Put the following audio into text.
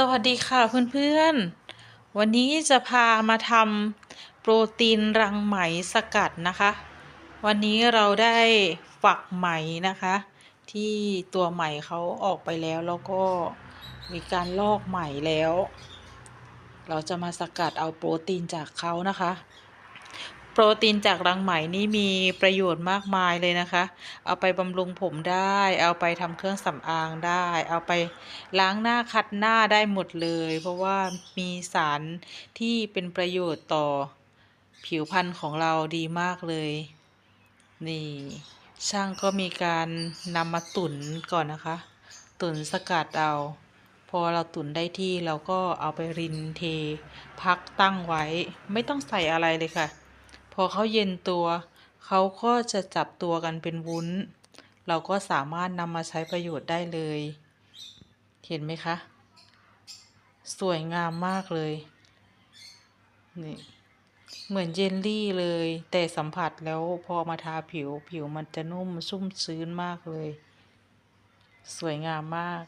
สวัสดีค่ะเพื่อนๆ วันนี้จะพามาทำโปรตีนรังไหมสกัดนะคะ วันนี้เราได้ฝักไหมนะคะ ที่ตัวไหมเขาออกไปแล้วแล้วก็มีการลอกไหมแล้ว เราจะมาสกัดเอาโปรตีนจากเขานะคะ ปรตีนจากรังไหมนี่มีประโยชน์มากมายเลยนะคะ เอาไปบำรุงผมได้ เอาไปทำเครื่องสำอางได้ เอาไปล้างหน้าคัดหน้าได้หมดเลย เพราะว่ามีสารที่เป็นประโยชน์ต่อผิวพรรณของเราดีมากเลย นี่ ช่างก็มีการนำมาตุ๋นก่อนนะคะ ตุ๋นสกัดเอาพอเราตุ๋นได้ที่เราก็เอาไปรินเท พักตั้งไว้ ไม่ต้องใส่อะไรเลยค่ะ อเขาเย็นตัว เขาก็จะจับตัวกันเป็นวุ้น เราก็สามารถนำมาใช้ประโยชน์ได้เลย เห็นไหมคะ สวยงามมากเลยนี่เหมือนเยลลี่เลย แต่สัมผัสแล้วพอมาทาผิวผิวมันจะนุ่มชุ่มชื้นมากเลย สวยงามมาก